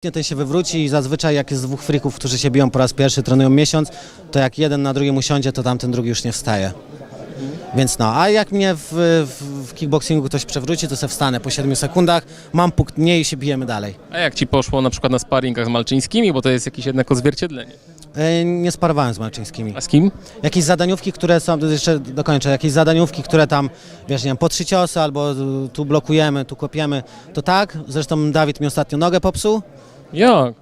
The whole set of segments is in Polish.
ten się wywróci i zazwyczaj jak jest dwóch frików, którzy się biją po raz pierwszy, trenują miesiąc, to jak jeden na drugim usiądzie, to tamten drugi już nie wstaje. Więc no, a jak mnie w, w, w kickboxingu ktoś przewróci, to se wstanę po 7 sekundach, mam punkt mniej i się bijemy dalej. A jak ci poszło na przykład na sparingach z Malczyńskimi, bo to jest jakieś jednak odzwierciedlenie. E, nie sparowałem z Malczyńskimi. A z kim? Jakieś zadaniówki, które są, jeszcze dokończę, jakieś zadaniówki, które tam, wiesz, nie wiem, po trzy ciosy albo y, tu blokujemy, tu kopiemy, to tak. Zresztą Dawid mi ostatnio nogę popsuł. Jak?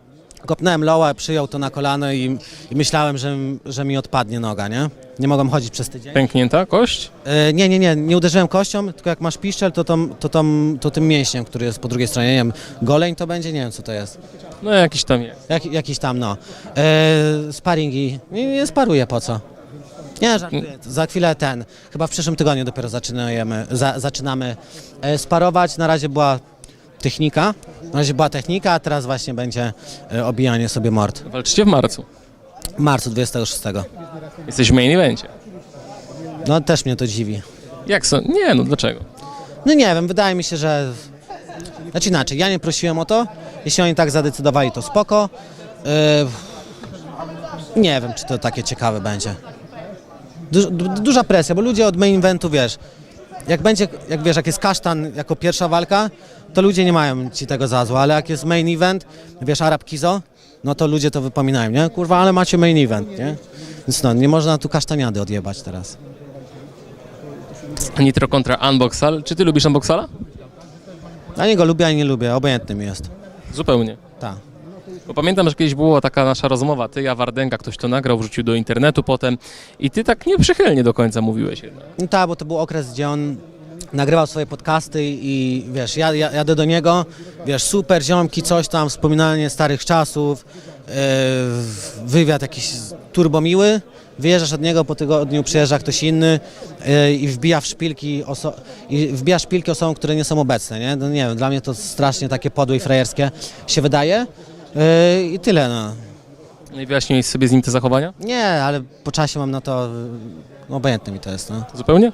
Kopnąłem loła, przyjął to na kolano i, i myślałem, że, że mi odpadnie noga, nie? Nie mogłem chodzić przez tydzień. Pęknięta kość? E, nie, nie, nie, nie uderzyłem kością, tylko jak masz piszczel, to, tą, to, to tym mięśniem, który jest po drugiej stronie, nie wiem, goleń to będzie, nie wiem co to jest. No jakiś tam jest. Jak, jakiś tam, no. E, sparingi, nie, nie sparuję, po co? Nie, żartuję. Za chwilę ten, chyba w przyszłym tygodniu dopiero zaczynamy, za, zaczynamy e, sparować. Na razie była technika, na razie była technika, a teraz właśnie będzie e, obijanie sobie mord. Walczycie w marcu. W marcu 26. Jesteś w main evencie. No też mnie to dziwi. Jak są? Nie, no dlaczego? No nie wiem, wydaje mi się, że... Znaczy inaczej, ja nie prosiłem o to. Jeśli oni tak zadecydowali, to spoko. Yy, Nie wiem, czy to takie ciekawe będzie. Du, du, duża presja, bo ludzie od main eventu, wiesz, jak będzie, jak wiesz, jak jest kasztan jako pierwsza walka, to ludzie nie mają ci tego za zło, ale jak jest main event, wiesz, Arab Kizo, no to ludzie to wypominają, nie? Kurwa, ale macie main event, nie? Więc no, nie można tu kasztaniady odjebać teraz. Nitro kontra Unboxal. Czy ty lubisz Unboxala? Ja niego lubię, a nie lubię, obojętny mi jest. Zupełnie. Tak. Bo pamiętam, że kiedyś była taka nasza rozmowa, ty, ja, Wardenga, ktoś to nagrał, wrzucił do internetu potem i ty tak nieprzychylnie do końca mówiłeś. No tak, bo to był okres, gdzie on nagrywał swoje podcasty i wiesz, ja, ja jadę do niego, wiesz, super ziomki, coś tam, wspominanie starych czasów, yy, wywiad jakiś turbomiły, wyjeżdżasz od niego, po tygodniu przyjeżdża ktoś inny yy, i wbija w szpilki, oso- i wbija szpilki osobom, które nie są obecne, nie? No nie wiem, dla mnie to strasznie takie podłe i frajerskie się wydaje yy, i tyle, no. No i wyjaśniłeś sobie z nim te zachowania? Nie, ale po czasie mam na to, yy, obojętne mi to jest, no. Zupełnie?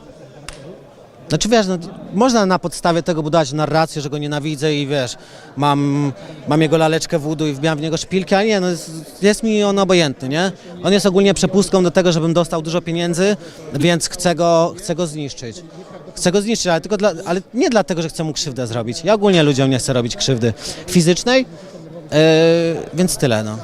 Znaczy wiesz, no, można na podstawie tego budować narrację, że go nienawidzę i wiesz, mam, mam jego laleczkę wódu i wbijam w niego szpilki, ale nie, no jest, jest mi on obojętny, nie? On jest ogólnie przepustką do tego, żebym dostał dużo pieniędzy, więc chcę go, chcę go zniszczyć. Chcę go zniszczyć, ale, tylko dla, ale nie dlatego, że chcę mu krzywdę zrobić. Ja ogólnie ludziom nie chcę robić krzywdy fizycznej, yy, więc tyle, no.